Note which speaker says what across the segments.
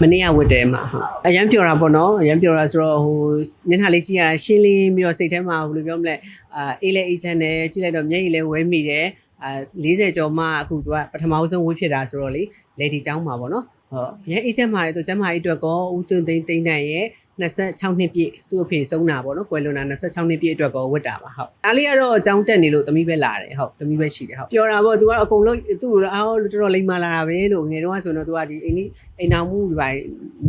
Speaker 1: မနေ့ကဝတ်တယ်မှာဟုတ်အရန်ပြောတာပေါ့နော်အရန်ပြောတာဆိုတော့ဟိုမျက်နှာလေးကြည့်ရတာရှင်းလင်းပြီးတော့စိတ်ထဲမှာဘယ်လိုပြောမလဲအာအေးလဲအေးချမ်းတယ်ကြည့်လိုက်တော့မျက်ရည်လဲဝဲမိတယ်အာ40ကျော်မှအခုသူကပထမဆုံးဝတ်ဖြစ်တာဆိုတော့လေလေဒီចောင်းမှာပေါ့နော်ဟုတ်အရန်အေးချမ်းပါတယ်သူကျမ်းမာရေးအတွက်ကောဦးသွင်းသိန်းသိန်းနိုင်ရဲ့ 26နှစ်ပြည့်သူ့အဖေဆုံးတာပေါ့နော်ကွယ်လွန်တာ26နှစ်ပြည့်အတွက်ကောဝတ်တာပါဟုတ်ဒါလေးကတော့အကြောင်းတက်နေလို့သမီးပဲလာတယ်ဟုတ်သမီးပဲရှိတယ်ဟုတ်ပြောတာပေါ့သူကတော့အကုန်လုံးသူ့ကိုအော်တော်တော်လိမ္မာလာတာပဲလို့ငယ်တော့ဆိုတော့သူကဒီအိမ်ကြီးအိမ်တော်မှုဒီပိုင်း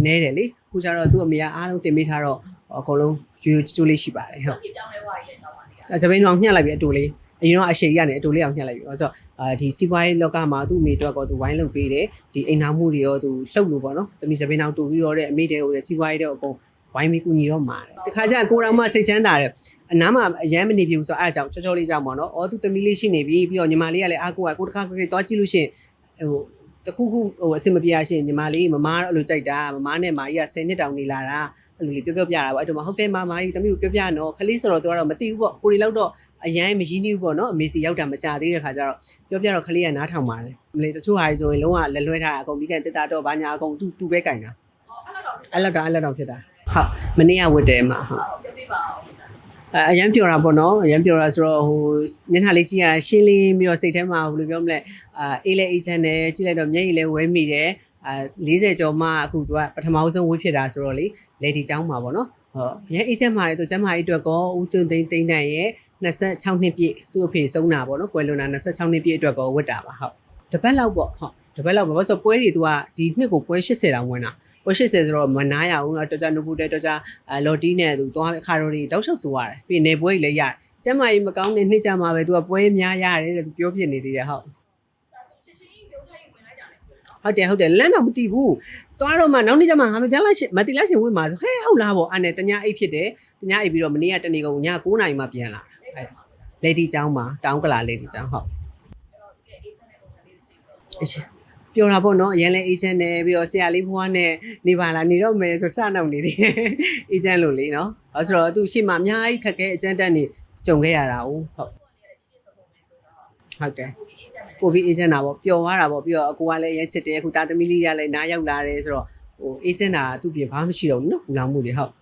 Speaker 1: နဲတယ်လေခုကျတော့သူ့အမေကအားလုံးတင်ပေးထားတော့အကုန်လုံးယူကျိုးလေးရှိပါတယ်ဟုတ်
Speaker 2: ပြပြောင်းလဲသွားရင်တော့ပါနေ
Speaker 1: အဲစပိန်အောင်ညှက်လိုက်ပြီအတူလေးအရင်တော့အရှိကြီးကနေအတူလေးအောင်ညှက်လိုက်ပြီ။ဆိုတော့အာဒီစီးပွားရေးလောကမှာသူ့အမေအတွက်ကောသူဝိုင်းလုပ်ပေးတယ်။ဒီအိမ်နာမှုတွေရောသူရှုပ်လို့ပေါ့နော်။သမီးစပိန်အောင်တူပြီးတော့တဲ့အမေတဲ့ဟိုစီးပွားရေးတော့အကုန် ဝိုင်းပြီးကူညီတော့မှာတယ်။တခါကျကိုတော်မှစိတ်ချမ်းသာတယ်။အနားမှာအရမ်းမနေပြဘူးဆိုတော့အဲအကြောင်းချောချောလေးကြောင့်ပေါ့နော်။အော်သူသမီးလေးရှိနေပြီပြီးတော့ညီမလေးကလည်းအားကိုကကိုတစ်ခါကိုသွားကြည့်လို့ရှိရင်ဟိုတခုခုဟိုအဆင်မပြေရရှင်ညီမလေးမမားတော့အဲ့လိုကြိုက်တာမမားနဲ့မာကြီးက10နှစ်တောင်နေလာတာအဲ့လိုလေးပြောပြောပြတာပေါ့အဲ့တော့မှဟုတ်ကဲ့မမာကြီးသမီးကိုပြောပြနော်ခလေးဆိုတော့သူကတော့မသိဘူးပေါ့ကိုရီလောက်တော့အရန်မရင်းနှီးဘူးပေါ့နော်အမေစီရောက်တာမကြသေးတဲ့ခါကျတော့ပြောပြတော့ခလေးကနားထောင်ပါတယ်မလေးတချို့ဟာတွေဆိုရင်လုံးဝလက်လွဲထားတာအကုန်ပြီးကန်တက်တာတော့ဘာညာအကုန်သူသူပဲကင်တာ
Speaker 2: ဟောအဲ့လောက်တော့
Speaker 1: အဲ့လောက်တော့အဲ့လောက်တော့ဖြစ်တာ ဟုတ်မနေ့ကဝတ်တယ်မှာဟုတ်
Speaker 2: ပြပြပါအောင်
Speaker 1: အဲအရန်ပြောတာပေါ့နော်အရန်ပြောတာဆိုတော့ဟိုမျက်နှာလေးကြည့်ရတာရှင်းလင်းပြီးတော့စိတ်ထဲမှာဘယ်လိုပြောမလဲအာအေးလဲအေးချမ်းတယ်ကြည့်လိုက်တော့မျက်ရည်လဲဝဲမိတယ်အာ40ကျော်မှအခုသူကပထမဆုံးဝတ်ဖြစ်တာဆိုတော့လေလေဒီចောင်းမှာပေါ့နော်ဟုတ်အရန်အေးချမ်းပါတယ်သူကျမ်းမာရေးအတွက်ကောဦးသွင်းသိန်းသိန်းနိုင်ရဲ့26နှစ်ပြည့်သူ့အဖေဆုံးတာပေါ့နော်ကွယ်လွန်တာ26နှစ်ပြည့်အတွက်ကောဝတ်တာပါဟုတ်တပတ်လောက်ပေါ့ဟုတ်တပတ်လောက်ပါဘာလို့ဆိုပွဲတွေသူကဒီနှစ်ကိုပွဲ80တောင်ဝင်တာ ပွဲ80ဆိုတော့မနာရအောင်တော့တော်ကြနုပုတဲတော်ကြအာလော်တီနဲ့သူသွားအခါတော်တွေတောက်လျှောက်ဆိုရတယ်ပြီးနေပွဲကြီးလည်းရတယ်ကျမ်းမာရေးမကောင်းတဲ့နှစ်ကြမှာပဲသူကပွဲများရတယ်တဲ့သူပြောပြနေသေးတယ်ဟုတ်
Speaker 2: ဒါသူချစ်ချင်းပြုံးထိုင်ဝင်လိုက်တာလေ
Speaker 1: ဟုတ်တယ်ဟုတ်တယ်လမ်းတော့မတီးဘူးသွားတော့မှနောက်နေ့ကျမှငါမတရားလိုက်ရှင်မတီလိုက်ရှင်ဝင်မှာဆိုဟဲဟုတ်လားဗောအဲ့နဲ့တ냐အိတ်ဖြစ်တယ်တ냐အိတ်ပြီးတော့မနေ့ကတနေ့ကုန်ည9နာရီမှပြန်လာတာလေဒီကျောင်းမှာတောင်းကလာလေဒီကျောင်းဟုတ်
Speaker 2: အဲ့တော့ဒီအေဂျင့်နဲ့ပုံစံလေးကြည့်တော့
Speaker 1: အရှင် ပြောတာပေါ့နော်အရင်လဲအေဂျင့်နဲ့ပြီးတော့ဆရာလေးဘွားနဲ့နေပါလားနေတော့မယ်ဆိုစနောက်နေသေးအေဂျင့်လို့လေနော်အဲဆိုတော့သူရှေ့မှာအများကြီးခက်ခဲအကျန်းတက်နေကြုံခဲ့ရတာဟုတ်ဟုတ်ဟုတ်တယ်
Speaker 2: ကိုဒီအေဂျင့်နဲ့
Speaker 1: ပို့ပြီးအေဂျင့်တာပေါ့ပျော်သွားတာပေါ့ပြီးတော့အကူကလည်းရဲချစ်တယ်အခုတာသမီလေးကလည်းနားရောက်လာတယ်ဆိုတော့ဟိုအေဂျင့်တာသူ့ပြင်ဘာမှမရှိတော့ဘူးနော်ဘူလောင်မှုတွေဟုတ်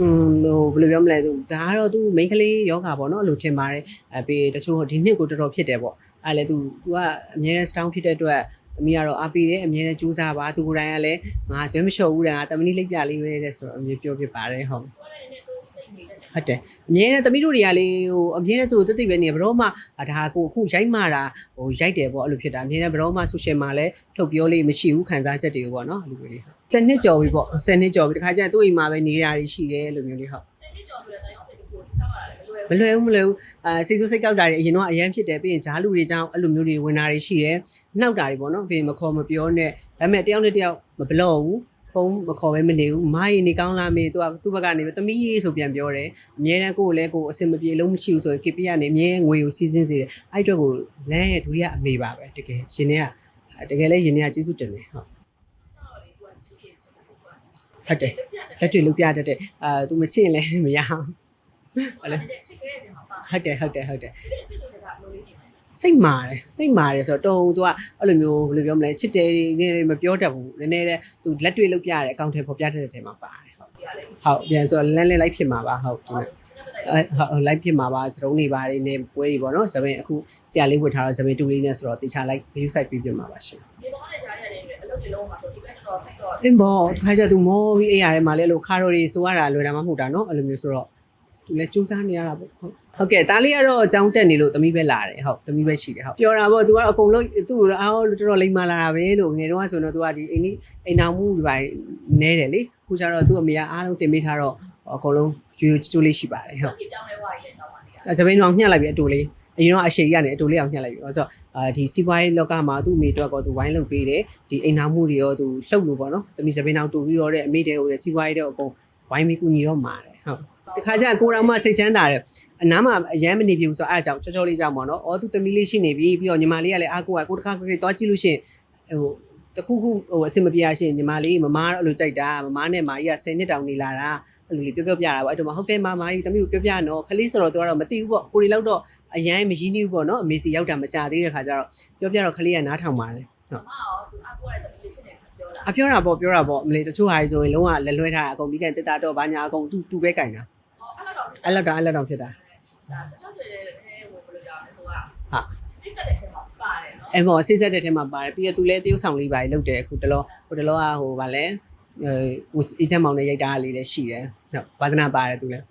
Speaker 1: อืมဟိုဘယ်လိုပြောမလဲသူဒါကတော့သူ main ကလေးယောဂါပေါ့နော်အဲ့လိုထင်ပါတယ်အဲပြီးတချို့ဒီနှစ်ကိုတော်တော်ဖြစ်တယ်ပေါ့အဲ့လေသူ तू ကအများနဲ့ strong ဖြစ်တဲ့အတွက် သမီးကတော့အားပေးတယ်အများနဲ့ကြိုးစားပါသူကိုယ်တိုင်ကလည်းငါဆွဲမလျှော့ဘူးတဲ့ငါတမီးလိပ်ပြလေးပဲတဲ့ဆိုတော့အမြင်ပြောပြပါတယ်ဟုတ်
Speaker 2: ကိုလည်းနည်းနည်းတိုးသိနေတယ်
Speaker 1: ဟုတ်တယ်အမြဲတမ်းသမီးတို့တွေကလေဟိုအမြဲတမ်းသူ့ကိုတသိပဲနေဘရောမှအာဒါကိုအခုရိုက်မှတာဟိုရိုက်တယ်ပေါ့အဲ့လိုဖြစ်တာအမြဲတမ်းဘရောမှ social မှာလည်းထုတ်ပြောလေးမရှိဘူးခံစားချက်တွေကိုပေါ့နော်အဲ့လိုမျိုးလေးဆယ်နှစ်ကျော်ပြီပေါ့ဆယ်နှစ်ကျော်ပြီတခါကျရင်သူ့အိမ်မှာပဲနေတာတွေရှိတယ်အဲ့လိုမျိုးလေးဟုတ်
Speaker 2: စနေကြော်ဆိုတဲ့
Speaker 1: မလွယ်ဘူးမလွယ်ဘူးအာစိတ်ဆိုးစိတ်ကောက်တာတွေအရင်တော့အရန်ဖြစ်တယ်ပြီးရင်ဂျားလူတွေကြောင့်အဲ့လိုမျိုးတွေဝင်တာတွေရှိတယ်နှောက်တာတွေပေါ့နော်ပြီးရင်မခေါ်မပြောနဲ့ဒါပေမဲ့တယောက်နဲ့တယောက်မဘလော့ဘူးဖုန်းမခေါ်ပဲမနေဘူးမားရင်နေကောင်းလားမေးသူကသူ့ဘက်ကနေပဲသမီးရေးဆိုပြန်ပြောတယ်အမြဲတမ်းကိုယ်လည်းကိုယ်အဆင်မပြေလုံးမရှိဘူးဆိုရင် KP ကနေအမြဲငွေကိုစီးစင်းစေတယ်အဲ့အတွက်ကိုလမ်းရဲ့ဒုတိယအမေပါပဲတကယ်ရှင်တွေကတကယ်လည်းရှင်တွေကကျေးဇူးတင်တယ်ဟုတ်
Speaker 2: ကြော်လေးကိုချစ်ရချစ်တယ်ကိုက
Speaker 1: ဟုတ်တယ်လက်တွေလုပ်ပြတတ်တယ်အာသူမချစ်ရင်လည်းမရအောင်
Speaker 2: ဟုတ်တယ်ချစ်ခဲ့တယ်မှာပါ
Speaker 1: ဟုတ်တယ်ဟုတ်တယ်ဟုတ်တယ်
Speaker 2: ဒီစိတ်တွေကလိုလေးနေမှာ
Speaker 1: စိတ်မာတယ်စိတ်မာတယ်ဆိုတော့တုံသူကအဲ့လိုမျိုးဘယ်လိုပြောမလဲချစ်တယ်ငယ်မပြောတတ်ဘူးနည်းနည်းလေးသူလက်တွေ့လုပ်ပြရတယ်အကောင့်ထဲပေါ်ပြတတ်တဲ့ထဲမှာပါတယ်ဟုတ်
Speaker 2: ဒီကလေး
Speaker 1: ဟုတ်ပြန်ဆိုတော့လန်းလန်းလိုက်ဖြစ်မှာပါဟုတ်ဒီ
Speaker 2: ဟုတ်
Speaker 1: နေ့အဲဟုတ်လိုက်ဖြစ်မှာပါစရုံးနေပါတယ်နေပွဲတွေပေါ့နော်ဇပင်အခုဆရာလေးဝတ်ထားတော့ဇပင်တူလေးနဲ့ဆိုတော့တေချာလိုက် view site ပြပြမှာပါရှင်
Speaker 2: ဒီဘောနဲ့ကြားရတယ်အလုပ်တွေလုံးမှာဆိုဒီဘက်တော့စိတ်တော့
Speaker 1: အင်းဘောတခါကျသူမောပြီးအေးရတယ်မှာလေလို့ခါရိုတွေဆိုရတာလွယ်တာမှမဟုတ်တာနော်အဲ့လိုမျိုးဆိုတော့ သူလည်းစူးစမ်းနေရတာပေါ့ဟုတ်ဟုတ်ကဲ့ဒါလေးကတော့အကြောင်းတက်နေလို့သမီးပဲလာတယ်ဟုတ်သမီးပဲရှိတယ်ဟုတ်ပြောတာပေါ့သူကတော့အကုန်လုံးသူ့ကိုအော်တော်တော်လိမ္မာလာတာပဲလို့ငယ်တော့ဆိုတော့သူကဒီအိမ်ကြီးအိမ်တော်မှုဒီပိုင်းနဲတယ်လေခုကျတော့သူ့အမေကအားလုံးတင်ပေးထားတော့အကုန်လုံးယူယူကျိုးလေးရှိပါတယ်ဟုတ်
Speaker 2: ပြပြောင်းလဲသွားရင်တော့ပါနေတာ
Speaker 1: အဲစပိန်အောင်ညှက်လိုက်ပြီအတူလေးအရင်တော့အရှိကြီးကနေအတူလေးအောင်ညှက်လိုက်ပြီဆိုတော့အာဒီစီးပွားရေးလောကမှာသူ့အမေအတွက်ကောသူဝိုင်းလုပ်ပေးတယ်ဒီအိမ်နာမှုတွေရောသူရှုပ်လို့ပေါ့နော်သမီးစပိန်အောင်တူပြီးတော့တဲ့အမေတဲ့ဟိုတဲ့စီးပွားရေးတော့အကုန်ဝိုင်းပြီးကူညီတော့မှာတယ်ဟုတ် တခါကျရင်ကိုတော်မှစိတ်ချမ်းသာတယ်အနားမှာအရန်မနေပြဘူးဆိုတော့အဲအကြောင်းချောချောလေးကြောင့်ပေါ့နော်အော်သူသမီးလေးရှိနေပြီပြီးတော့ညီမလေးကလည်းအားကိုကကိုတစ်ခါကိုသွားကြည့်လို့ရှိရင်ဟိုတခုခုဟိုအဆင်မပြေရရှင်ညီမလေးမမားတော့အဲ့လိုကြိုက်တာမမားနဲ့မာကြီးက10နှစ်တောင်နေလာတာအဲ့လိုလေးပြောပြောပြတာပေါ့အဲ့တော့မှဟုတ်ကဲ့မမာကြီးသမီးကိုပြောပြနော်ခလေးဆိုတော့သူကတော့မသိဘူးပေါ့ကိုရီလောက်တော့အရန်မရင်းနှီးဘူးပေါ့နော်အမေစီရောက်တာမကြသေးတဲ့ခါကျတော့ပြောပြတော့ခလေးကနားထောင်ပါတယ်
Speaker 2: မမရောသူအကူရတဲ့တမီးလေးဖြစ်နေပြောလာ
Speaker 1: အပြောတာပေါ့ပြောတာပေါ့အမလေးတချို့ဟာဆိုရင်လုံးဝလက်လွဲထားတာအကုန်ပြီးကန်တက်တာတော့ဘာညာအကုန်သူသူပဲကင်တာ
Speaker 2: ဟော အဲ့လောက်တော့
Speaker 1: အဲ့လောက်တော့အဲ့လောက်တော့ဖြစ်တာ
Speaker 2: ဒါချောချောတွေလည်းအဲဟိုဘယ်လိုကြောင်းလဲသူက
Speaker 1: ဟာ
Speaker 2: စိတ်ဆက်တဲ့ထဲမှာပါတယ်နော်
Speaker 1: အဲ့မော်ဆေးဆက်တဲ့ထဲမှာပါတယ်ပြီးတော့သူလည်းတရုပ်ဆောင်လေးပါလေလုပ်တယ်အခုတလောဟိုတလောကဟိုဗာလဲအဲအေဂျင့်မောင်နဲ့ရိုက်တာလေးလည်းရှိတယ်ဟုတ်ဝါသနာပါတယ်သူလည်း